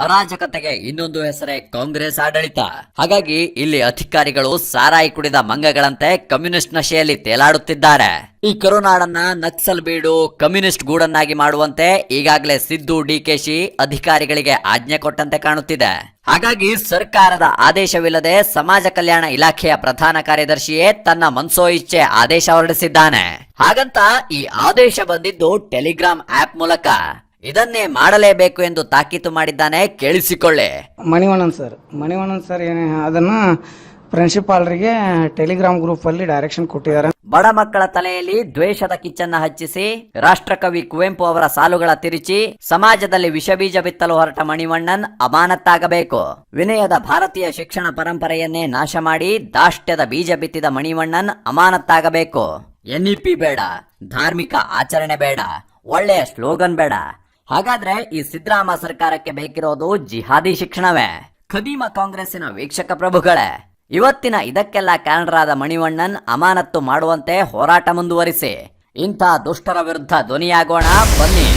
ಅರಾಜಕತೆಗೆ ಇನ್ನೊಂದು ಹೆಸರೇ ಕಾಂಗ್ರೆಸ್ ಆಡಳಿತ. ಹಾಗಾಗಿ ಇಲ್ಲಿ ಅಧಿಕಾರಿಗಳು ಸಾರಾಯಿ ಕುಡಿದ ಮಂಗಗಳಂತೆ ಕಮ್ಯುನಿಸ್ಟ್ ನಶೆಯಲ್ಲಿ ತೇಲಾಡುತ್ತಿದ್ದಾರೆ. ಈ ಕರುನಾಡನ್ನ ನಕ್ಸಲ್ ಬೀಡು ಕಮ್ಯುನಿಸ್ಟ್ ಗೂಡನ್ನಾಗಿ ಮಾಡುವಂತೆ ಈಗಾಗಲೇ ಸಿದ್ದು ಡಿಕೆಶಿ ಅಧಿಕಾರಿಗಳಿಗೆ ಆಜ್ಞೆ ಕೊಟ್ಟಂತೆ ಕಾಣುತ್ತಿದೆ. ಹಾಗಾಗಿ ಸರ್ಕಾರದ ಆದೇಶವಿಲ್ಲದೆ ಸಮಾಜ ಕಲ್ಯಾಣ ಇಲಾಖೆಯ ಪ್ರಧಾನ ಕಾರ್ಯದರ್ಶಿಯೇ ತನ್ನ ಮನ್ಸೋ ಇಚ್ಛೆ ಆದೇಶ ಹೊರಡಿಸಿದ್ದಾನೆ. ಹಾಗಂತ ಈ ಆದೇಶ ಬಂದಿದ್ದು ಟೆಲಿಗ್ರಾಮ್ ಆಪ್ ಮೂಲಕ. ಇದನ್ನೇ ಮಾಡಲೇಬೇಕು ಎಂದು ತಾಕೀತು ಮಾಡಿದ್ದಾನೆ ಕೇಳಿಸಿಕೊಳ್ಳೆ. ಮಣಿವಣ್ಣನ್ ಸರ್ ಮಣಿವಣ್ಣನ್ ಸರ್ ಏನೇ ಅದನ್ನ ಪ್ರಿನ್ಸಿಪಾಲ್ರಿಗೆ ಟೆಲಿಗ್ರಾಮ್ ಗ್ರೂಪಲ್ಲಿ ಡೈರೆಕ್ಷನ್ ಕೊಟ್ಟಿದ್ದಾರೆ. ಬಡ ಮಕ್ಕಳ ತಲೆಯಲ್ಲಿ ದ್ವೇಷದ ಕಿಚ್ಚನ್ನ ಹಚ್ಚಿಸಿ ರಾಷ್ಟ್ರಕವಿ ಕುವೆಂಪು ಅವರ ಸಾಲುಗಳ ತಿರುಚಿ ಸಮಾಜದಲ್ಲಿ ವಿಷಬೀಜ ಬಿತ್ತಲು ಹೊರಟ ಮಣಿವಣ್ಣನ್ ಅಮಾನತ್ತಾಗಬೇಕು. ವಿನಯದ ಭಾರತೀಯ ಶಿಕ್ಷಣ ಪರಂಪರೆಯನ್ನೇ ನಾಶ ಮಾಡಿ ದಾಷ್ಟ್ಯದ ಬೀಜ ಬಿತ್ತಿದ ಮಣಿವಣ್ಣನ್ ಅಮಾನತ್ತಾಗಬೇಕು. ಎನ್ಇಪಿ ಬೇಡ ಧಾರ್ಮಿಕ ಆಚರಣೆ ಬೇಡ ಒಳ್ಳೆಯ ಸ್ಲೋಗನ್ ಬೇಡ ಹಾಗಾದ್ರೆ ಈ ಸಿದ್ದರಾಮ ಸರ್ಕಾರಕ್ಕೆ ಬೇಕಿರೋದು ಜಿಹಾದಿ ಶಿಕ್ಷಣವೇ? ಖದೀಮ ಕಾಂಗ್ರೆಸ್ಸಿನ ವೀಕ್ಷಕ ಪ್ರಭುಗಳೇ, ಇವತ್ತಿನ ಇದಕ್ಕೆಲ್ಲ ಕಾರಣರಾದ ಮಣಿವಣ್ಣನ್ ಅಮಾನತ್ತು ಮಾಡುವಂತೆ ಹೋರಾಟ ಮುಂದುವರಿಸಿ, ಇಂಥ ದುಷ್ಟರ ವಿರುದ್ಧ ಧ್ವನಿಯಾಗೋಣ, ಬನ್ನಿ.